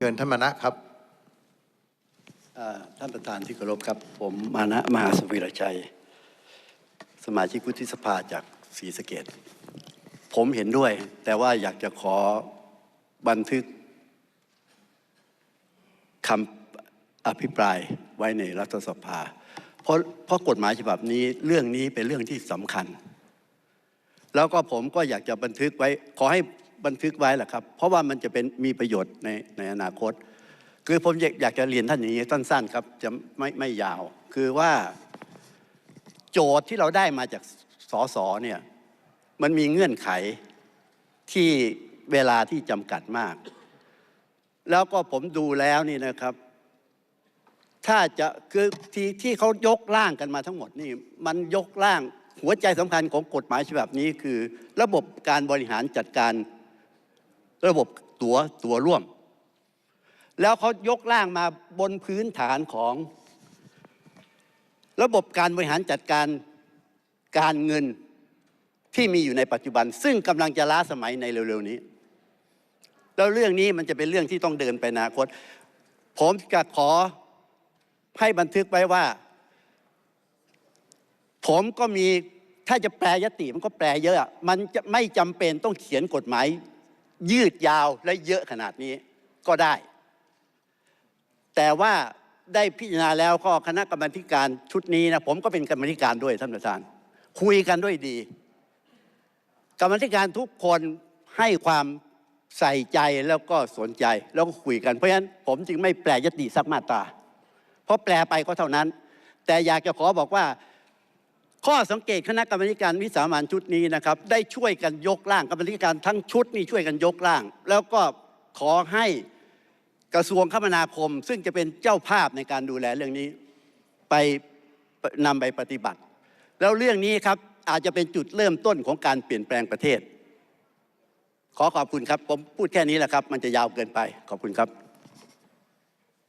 เชิญท่านมานะครับท่านประธานที่เคารพครับ ผมมานะมหาสวิรชัย สมาชิกวุฒิสภาจากศรีสะเกดผมเห็นด้วย แต่ว่าอยากจะขอบันทึกคำอภิปรายไว้ในรัฐสภา เพราะเพราะกฎหมายฉบับนี้เรื่องนี้เป็นเรื่องที่สำคัญ แล้วก็ผมก็อยากจะบันทึกไว้ขอให้ บันทึกไว้แหละครับ เพราะว่ามันจะเป็นมีประโยชน์ในในอนาคต คือผมอยากอยากจะเรียนท่านอย่างนี้สั้นๆครับจะไม่ไม่ยาว คือว่า โจทย์ที่เราได้มาจากสสเนี่ยมันมีเงื่อนไขที่เวลาที่จำกัดมาก แล้วก็ผมดูแล้วนี่นะครับ ถ้าจะคือที่ที่เขายกร่างกันมาทั้งหมดนี่ มันยกร่างหัวใจสำคัญของกฎหมายฉบับนี้คือ ระบบการบริหารจัดการ ระบบตัวตัวร่วม แล้วเขายกร่างมาบนพื้นฐานของ ระบบการบริหารจัดการการเงินที่มีอยู่ในปัจจุบัน ซึ่งกำลังจะล้าสมัยในเร็วๆนี้ แล้วเรื่องนี้มันจะเป็นเรื่องที่ต้องเดินไปอนาคต ผมจะขอให้บันทึกไว้ว่า ผมก็มีถ้าจะแปลยติมันก็แปลเยอะอะมันจะไม่จำเป็นต้องเขียนกฎหมาย ยืดยาวและเยอะขนาดนี้ก็ได้ แต่ว่าได้พิจารณาแล้วก็คณะกรรมาธิการชุดนี้นะผมก็เป็นกรรมธิการด้วยท่านประธาน คุยกันด้วยดี กรรมธิการทุกคนให้ความใส่ใจแล้วก็สนใจแล้วก็คุยกันเพราะฉะนั้นผมจึงไม่แปลยติสักมาตราเพราะแปลไปก็เท่านั้น แต่อยากจะขอบอกว่า ข้อสังเกตคณะกรรมการวิสามันชุดนี้นะครับได้ช่วยกันยกร่างกรรมธิการทั้งชุดนี่ช่วยกันยกร่าง แล้วก็ขอให้กระทรวงคมนาคม ซึ่งจะเป็นเจ้าภาพในการดูแลเรื่องนี้ไปนำไปปฏิบัติ แล้วเรื่องนี้ครับอาจจะเป็นจุดเริ่มต้นของการเปลี่ยนแปลงประเทศ ขอขอบคุณครับ ผมพูดแค่นี้แหละครับ มันจะยาวเกินไปขอบคุณครับ